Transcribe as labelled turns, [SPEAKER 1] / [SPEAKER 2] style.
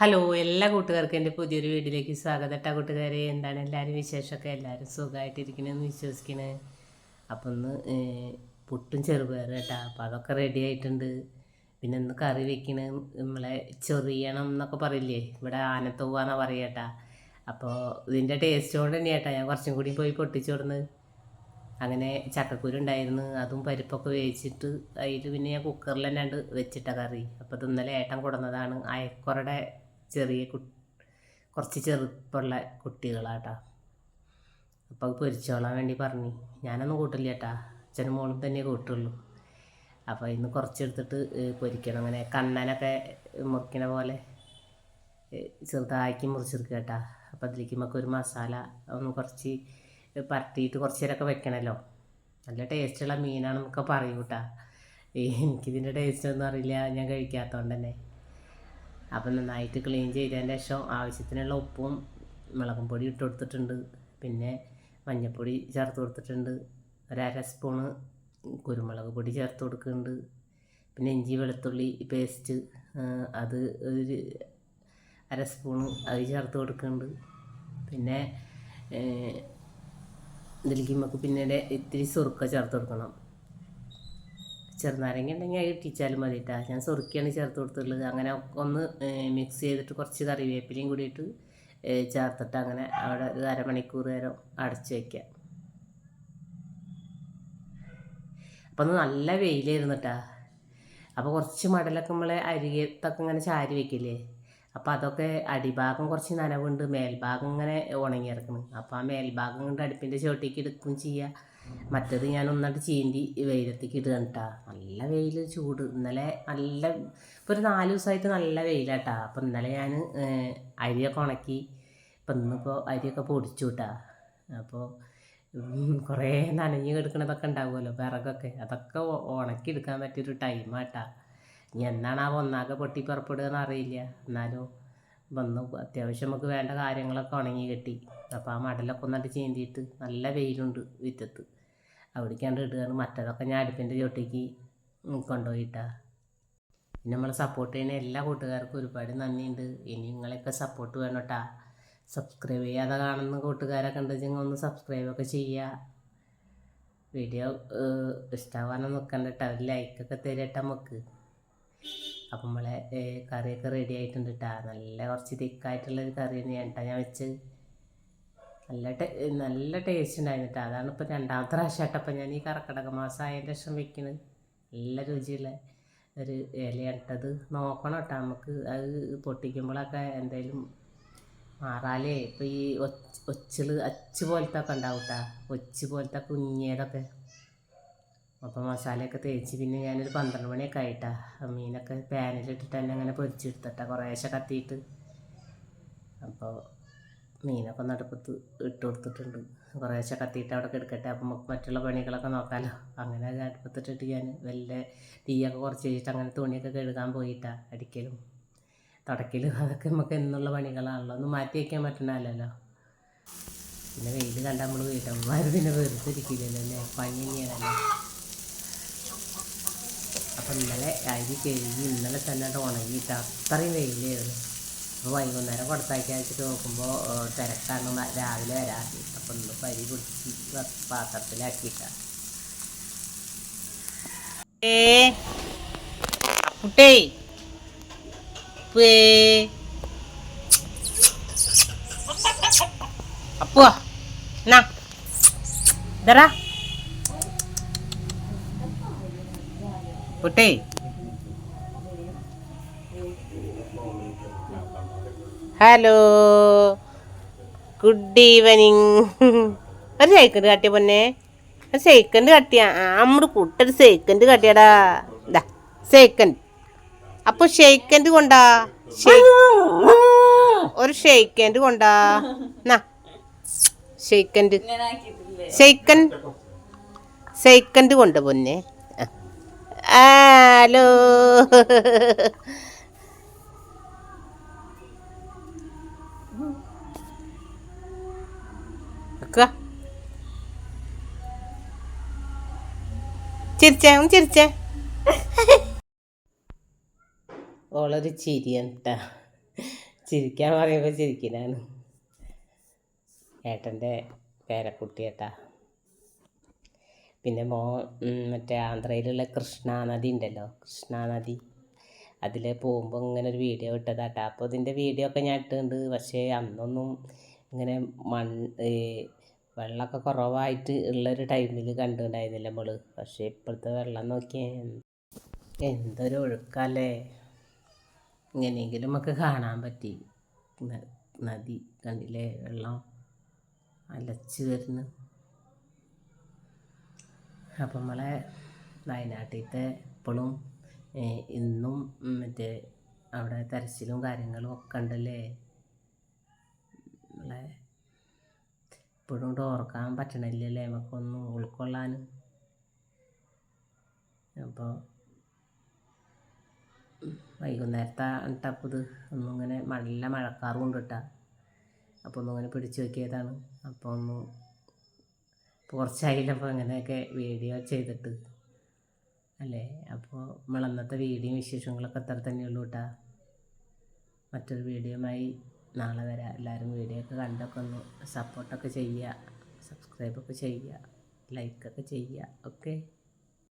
[SPEAKER 1] Hello എല്ലാ കൂട്ടുകാർക്കും എന്റെ പുതിയൊരു വീഡിയോയിലേക്ക് സ്വാഗതം. കേട്ടോ കൂട്ടുകാരെ എന്താണ് എല്ലാവരും വിശേഷമൊക്കെ? എല്ലാവരും സുഖമായിട്ടിരിക്കണമെന്ന് വിശ്വസിക്കണേ. അപ്പം ഒന്ന് പുട്ടും ചെറുപയറും കേട്ടോ. അപ്പോൾ അതൊക്കെ റെഡി ആയിട്ടുണ്ട്. പിന്നെ ഒന്ന് കറി വെക്കണ. നമ്മളെ ചെറിയണം എന്നൊക്കെ പറയില്ലേ? ഇവിടെ ആനത്തൂവാന്നാ പറയട്ടാ അപ്പോൾ ഇതിന്റെ ടേസ്റ്റ് കൊണ്ട് തന്നെ കേട്ടാ ഞാൻ കുറച്ചും കൂടി പോയി പൊട്ടിച്ചോടുന്ന്. അങ്ങനെ ചക്കക്കുരുണ്ടായിരുന്നു അതും പരിപ്പൊക്കെ വേവിച്ചിട്ട് അതിൽ പിന്നെ ഞാൻ കുക്കറിൽ തന്നെ വെച്ചിട്ട കറി. അപ്പോൾ ഇന്നലെ ഏട്ടൻ കൊടുന്നതാണ് അയക്കുറയുടെ ചെറിയ കു കുറച്ച് ചെറുപ്പമുള്ള കുട്ടികളാട്ടാ. അപ്പോൾ അത് പൊരിച്ചോളാൻ വേണ്ടി പറഞ്ഞു. ഞാനൊന്നും കൂട്ടില്ല ചേട്ടാ അച്ഛനും മോളും തന്നെ കൂട്ടുള്ളൂ. അപ്പോൾ ഇന്ന് കുറച്ചെടുത്തിട്ട് പൊരിക്കണം. അങ്ങനെ കണ്ണനൊക്കെ മുറിക്കണ പോലെ ചെറുതാക്കി മുറിച്ചെടുക്കുക കേട്ടാ അപ്പോൾ അതിലേക്ക് നമുക്ക് ഒരു മസാല ഒന്ന് കുറച്ച് പരത്തിയിട്ട് കുറച്ച് നേരമൊക്കെ വെക്കണമല്ലോ നല്ല ടേസ്റ്റുള്ള മീനാണെന്നൊക്കെ പറയും കേട്ടാ എനിക്കിതിന്റെ ടേസ്റ്റ് ഒന്നും അറിയില്ല. ഞാൻ കഴിക്കാത്തതുകൊണ്ട് തന്നെ അപ്പം നന്നായിട്ട് ക്ലീൻ ചെയ്തതിന്റെ ശേഷം ആവശ്യത്തിനുള്ള ഉപ്പും മുളകും പൊടി ഇട്ട് കൊടുത്തിട്ടുണ്ട്. പിന്നെ മഞ്ഞൾപ്പൊടി ചേർത്ത് കൊടുത്തിട്ടുണ്ട്. ഒരര സ്പൂണ് കുരുമുളക് പൊടി ചേർത്ത് കൊടുക്കുന്നുണ്ട്. പിന്നെ ഇഞ്ചി വെളുത്തുള്ളി പേസ്റ്റ് അത് ഒരു അര സ്പൂണ് അത് ചേർത്ത് കൊടുക്കുന്നുണ്ട്. പിന്നെ ഇതിലേക്ക് നമുക്ക് പിന്നീട് ഇത്തിരി സുറുക്ക ചേർത്ത് കൊടുക്കണം. ചെറുനാരങ്ങ ഉണ്ടെങ്കിൽ അത് ഇട്ടിച്ചാലും മതി കേട്ടോ ഞാൻ സുറുക്കിയാണ് ചേർത്ത് കൊടുത്തിട്ടുള്ളത് അങ്ങനെ ഒന്ന് മിക്സ് ചെയ്തിട്ട് കുറച്ച് കറിവേപ്പിലയും കൂടിയിട്ട് ചേർത്തിട്ട് അങ്ങനെ അവിടെ ഒരു അരമണിക്കൂർ നേരം അടച്ച് വയ്ക്കുക അപ്പം ഒന്ന് നല്ല വെയിലായിരുന്നു കേട്ടാ അപ്പോൾ കുറച്ച് മടലൊക്കെ നമ്മളെ അരികത്തൊക്കെ ഇങ്ങനെ ചാരി വെക്കില്ലേ? അപ്പോൾ അതൊക്കെ അടിഭാഗം കുറച്ച് നനവുണ്ട്. മേൽഭാഗം ഇങ്ങനെ ഉണങ്ങി കിടക്കണം അപ്പോൾ ആ മേൽഭാഗം കൊണ്ട് അടുപ്പിന്റെ ചോട്ടിക്ക് എടുക്കും ചെയ്യുക മറ്റത് ഞാൻ ഒന്നായിട്ട് ചീന്തി വെയിലത്തേക്ക് ഇടുകയാണ് നല്ല വെയിൽ ചൂട്. ഇന്നലെ നല്ല ഇപ്പോൾ ഒരു നാല് ദിവസമായിട്ട് നല്ല വെയിലാട്ടാ അപ്പോൾ ഇന്നലെ ഞാൻ അരിയൊക്കെ ഉണക്കി ഇപ്പം ഇന്നിപ്പോൾ അരിയൊക്കെ പൊടിച്ചു കേട്ടാ. അപ്പോൾ കുറേ നനഞ്ഞ് കിടക്കണതൊക്കെ ഉണ്ടാവുമല്ലോ വിറകൊക്കെ. അതൊക്കെ ഉണക്കി എടുക്കാൻ പറ്റിയൊരു ടൈമാട്ടാ ഇനി എന്നാണ് ആ ഒന്നാകെ പൊട്ടി എന്നറിയില്ല എന്നാലും വന്നു. അത്യാവശ്യം നമുക്ക് വേണ്ട കാര്യങ്ങളൊക്കെ ഉണങ്ങി കെട്ടി. അപ്പോൾ ആ മടലൊക്കെ ഒന്നിട്ട് ചീന്തിയിട്ട് നല്ല വെയിലുണ്ട് വിറ്റത്ത് അവിടേക്കാണ്ട് ഇടുകയാണ് മറ്റതൊക്കെ ഞാൻ അടുപ്പിന്റെ ചോട്ടേക്ക് കൊണ്ടുപോയിട്ടാ. പിന്നെ നമ്മളെ സപ്പോർട്ട് ചെയ്യുന്ന എല്ലാ കൂട്ടുകാർക്കും ഒരുപാട് നന്ദിയുണ്ട്. ഇനി നിങ്ങളെയൊക്കെ സപ്പോർട്ട് വേണം കേട്ടാ സബ്സ്ക്രൈബ് ചെയ്യാതെ കാണുന്ന കൂട്ടുകാരൊക്കെ ഉണ്ടെങ്കിൽ ഒന്ന് സബ്സ്ക്രൈബൊക്കെ ചെയ്യുക. വീഡിയോ ഇഷ്ടമാവാനൊന്നും നിൽക്കണ്ട കേട്ടോ ഒരു ലൈക്കൊക്കെ തരട്ടെ നമുക്ക്. അപ്പം നമ്മളെ കറിയൊക്കെ റെഡി ആയിട്ടുണ്ട് കേട്ടോ നല്ല കുറച്ച് തിക്കായിട്ടുള്ളൊരു കറി തന്നെയാണ് കേട്ടോ ഞാൻ വെച്ചത്. നല്ല നല്ല ടേസ്റ്റ് ഉണ്ടായിരുന്നു കേട്ടോ അതാണ് ഇപ്പം രണ്ടാമത്തെ പ്രാവശ്യം കേട്ടപ്പോൾ ഞാൻ ഈ കർക്കിടക മാസം ആയതിന്റെ ശേഷം വെക്കുന്നത് നല്ല രുചിയുള്ള ഒരു ഇലയാണ് ട്ടോ. അത്. നോക്കണം കേട്ടോ നമുക്ക്. അത് പൊട്ടിക്കുമ്പോഴൊക്കെ എന്തെങ്കിലും മാറാലേ. ഇപ്പം ഈ ഒച്ച് ഒച്ചിൽ അച്ച് പോലത്തെ ഒക്കെ ഉണ്ടാവും കേട്ടോ ഒച്ച് പോലത്തെ കുഞ്ഞേതൊക്കെ. അപ്പോൾ മസാലയൊക്കെ തേച്ച് പിന്നെ ഞാനൊരു പന്ത്രണ്ട് മണിയൊക്കെ ആയിട്ടാ. മീനൊക്കെ പാനിലിട്ടിട്ട് തന്നെ അങ്ങനെ പൊരിച്ചെടുത്തിട്ടാ കുറേശ്ശെ കത്തിയിട്ട്. അപ്പോൾ മീനൊക്കെ നടുപ്പത്ത് ഇട്ട് കൊടുത്തിട്ടുണ്ട്. കുറേശ്ശെ കത്തിയിട്ട് അവിടെ കിടക്കട്ടെ അപ്പം നമുക്ക് മറ്റുള്ള പണികളൊക്കെ നോക്കാമല്ലോ അങ്ങനെ നടുപ്പത്തിട്ടിട്ട് ഞാൻ വലിയ തീയൊക്കെ കുറച്ച് വെച്ചിട്ട് അങ്ങനെ തുണിയൊക്കെ കഴുകാൻ പോയിട്ടാ അടിക്കലും തുടക്കലും. അതൊക്കെ നമുക്ക് എന്നുള്ള പണികളാണല്ലോ. ഒന്നും മാറ്റി വയ്ക്കാൻ പറ്റണമല്ലോ പിന്നെ വെയിൽ കണ്ടാൽ നമ്മൾ വീട്ടമ്മമാർ പിന്നെ വെറുതെ ഇരിക്കില്ലല്ലോ അല്ലേ? പണി തന്നെയാണല്ലോ. അപ്പം ഇന്നലെ അരി കഴുകി ഇന്നലെ തന്നെ അത് ഉണങ്ങിയിട്ട് അത്രയും വെയിലായിരുന്നു. അപ്പോൾ വൈകുന്നേരം കൊടുത്താക്കി വെച്ചിട്ട് നോക്കുമ്പോൾ തിരക്കാണ്. രാവിലെ വരാറ്. അപ്പം ഇന്ന് പരി പിടിച്ച് പാത്രത്തിലാക്കിയിട്ടാണ്
[SPEAKER 2] ഏ അപ്പുവാ എന്നാ. ഇതറാ പുട്ടേ. ഹലോ. ഗുഡ് ഈവനിങ് ഒരു സെക്കൻഡ് കാട്ടിയ പൊന്നെ. ഒരു സെക്കൻഡ് കട്ടിയ. നമ്മുടെ കുട്ടൊരു സെക്കൻഡ് കട്ടിയടാ. ഇതാ സെക്കൻഡ് അപ്പൊ ഷെയ്ക്കൻഡ് കൊണ്ടാ? ഒരു ഷെയ്ക്കൻഡ് കൊണ്ടാ? നാ. ഷെയ്ക്കൻഡ് ഷെയ്ക്കൻ സെക്കൻഡ് കൊണ്ട് പൊന്നെ. ആ. ഹലോ വെക്കുക ചിരിച്ചേ ഒന്ന് ചിരിച്ചേ
[SPEAKER 1] ഓളൊരു ചിരിയാണ് ചിരിക്കാൻ പറയുമ്പോൾ ചിരിക്കനാണ് ഏട്ടന്റെ പേരക്കുട്ടിയേട്ടാ പിന്നെ മോ മറ്റേ ആന്ധ്രയിലുള്ള കൃഷ്ണ നദി ഉണ്ടല്ലോ കൃഷ്ണ നദി. അതിൽ പോകുമ്പോൾ ഇങ്ങനെ ഒരു വീഡിയോ ഇട്ടതാട്ടാ. അപ്പോൾ ഇതിന്റെ വീഡിയോ ഒക്കെ ഞാൻ ഇട്ടിട്ടുണ്ട്. പക്ഷേ അന്നൊന്നും ഇങ്ങനെ മൺ വെള്ളമൊക്കെ കുറവായിട്ട് ഉള്ളൊരു ടൈമിൽ കണ്ടിട്ടുണ്ടായിരുന്നില്ല നമ്മൾ പക്ഷേ ഇപ്പോഴത്തെ വെള്ളം നോക്കിയാൽ എന്തൊരു ഒഴുക്കല്ലേ. ഇങ്ങനെയെങ്കിലും നമുക്ക് കാണാൻ പറ്റി. നദി കണ്ടില്ലേ വെള്ളം അലച്ചു വരുന്നു. അപ്പം നമ്മളെ വയനാട്ടിലത്തെ ഇപ്പോഴും ഇന്നും മറ്റേ അവിടെ തെരച്ചിലും കാര്യങ്ങളും ഒക്കെ ഉണ്ടല്ലേ? നമ്മളെ ഇപ്പോഴും ഓർക്കാൻ പറ്റണില്ലല്ലേ നമുക്കൊന്നും ഉൾക്കൊള്ളാൻ? അപ്പോൾ വൈകുന്നേരത്തെ ടപ്പ് ഒന്നിങ്ങനെ നല്ല മഴക്കാറും ഉണ്ട് കേട്ടോ അപ്പോൾ ഒന്നിങ്ങനെ പിടിച്ചു നോക്കിയതാണ്. അപ്പോൾ ഒന്ന് അപ്പോൾ അങ്ങനെയൊക്കെ വീഡിയോ ചെയ്തിട്ട്. അല്ലേ? അപ്പോൾ നമ്മളന്നത്തെ വീഡിയോ വിശേഷങ്ങളൊക്കെ അത്ര തന്നെയുള്ളൂ കേട്ടാ മറ്റൊരു വീഡിയോയുമായി നാളെ വരാം. എല്ലാവരും വീഡിയോ ഒക്കെ കണ്ടൊക്കെ ഒന്ന് സപ്പോർട്ടൊക്കെ ചെയ്യുക. സബ്സ്ക്രൈബൊക്കെ ചെയ്യുക. ലൈക്കൊക്കെ ചെയ്യുക. ഓക്കെ